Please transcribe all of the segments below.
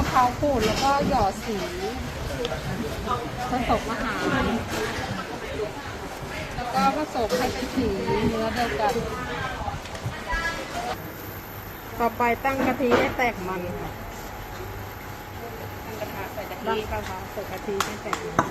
ะพร้าวขูดแล้วก็หยอดสีผสมอาหาร แล้วก็ผสมให้เป็นสีเนื้อเดียวกัน ต่อไปตั้งกะทิให้แตกมันค่ะตั้งกระทะใส่กะทิให้แตกมัน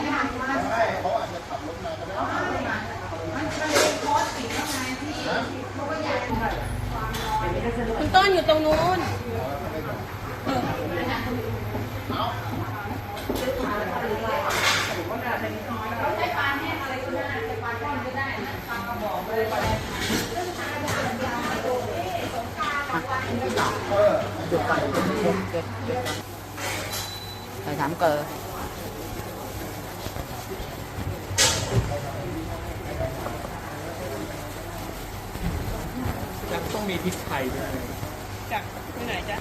มันเป็นคอร์สปิดแล้วไงที่เขาก็อยากคุณต้นอยู่ตรงนู้นใส่สามเกลือ ต้องมีพริกไทยด้วย จากที่ไหนจ๊ะ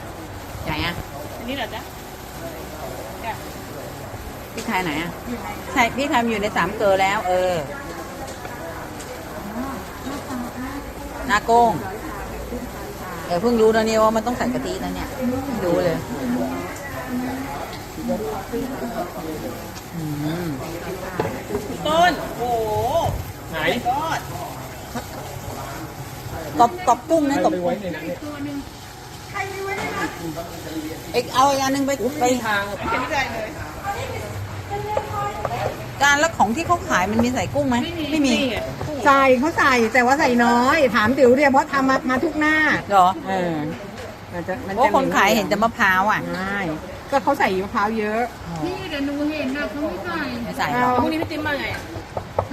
ไหนอะอันนี้เหรอจ๊ะจ้ะพริกไทยไหนอะใช่พี่ทำอยู่ในสามเกลือแล้ว เออหน้าโก้งเออเพิ่งรู้นะเนี่ยว่ามันต้องใส่กะทินะเนี่ยไม่รู้เลยอืมคุณต้นโอ้โหไหน ก็ กรอบกรอบกุ้งนะกรอบไปกุ้ไว้งในนั้นเนี่ยเอกเอาอีกอันหนึงไปไปทางไม่ได้เลยการแล้วของที่เขาขายมันมีใส่กุ้งไหมไม่มีนี่ไงใส่เขาใส่แต่ว่าใส่น้อย ถามติ๋วเนี่ยเพราะทำมามาทุกหน้าเหรอเออมันจะมันเพราะจะคนขายเห็นแต่มะพร้าวอะใช่ก็เขาใส่มะพร้าวเยอะนี่เดี๋ยวหนูเห็นนะเขาไม่ใส่ไม่ใส่หรอกพรุ่งนี้พี่ติ๊มมาไงอะ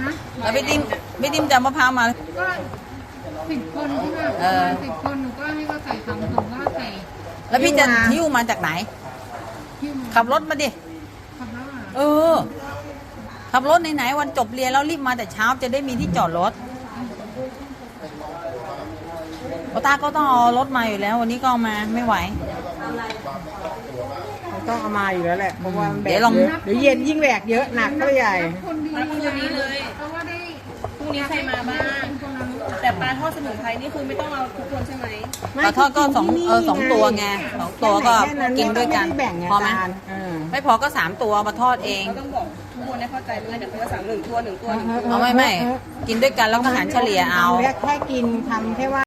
ฮะแล้วพี่ติ้มพี่ติ้มจะเอามะพร้าวมาก็ สิบคนใช่ไหมเออสิบคนหนูก็ให้เขาใส่สองถุงก็ใส่แล้วพี่จะหิ้วมาจากไหน ที่หนูขับรถมาดิ ขับรถอะเออ ขับรถไหนๆวันจบเรียนแล้วรีบมาแต่เช้าจะได้มีที่จอดรถโอตาก็ต้องเอารถมาอยู่แล้ว วันนี้ก็เอามาไม่ไหวมันต้องเอามาอยู่แล้วแหละเพราะว่ามันแบเดี๋กยวลองเยอะเดี๋ยวเย็นยิ่งแบกเยอะหนักเข้าไปใหญ่ คนดีมาพรุ่งนี้เลยเพราะว่าได้พรุ่งนี้ใครมาบ้าง ดสมุนไพรนี่คือไม่ต้องเอาทุกคนใช่ไหมไม่ปลาทอดก็สองที่นี่เออสองตัวไงสองตัวก็แค่นั้นกินด้วยกันไม่ไแบ่งไงพอไหมจานเออ ไม่พอก็สามตัวมาทอดเองเราต้องบอกทุกคนให้เข้าใจไม่งั้นเดี๋ยวเขาจะสั่งหนึ่งตัวหนึ่งตัวหนึ่งตัว เอาไม่ไม่กินด้วยกันแล้วก็หารเฉลี่ยเอา แค่แค่กินทำแค่ว่า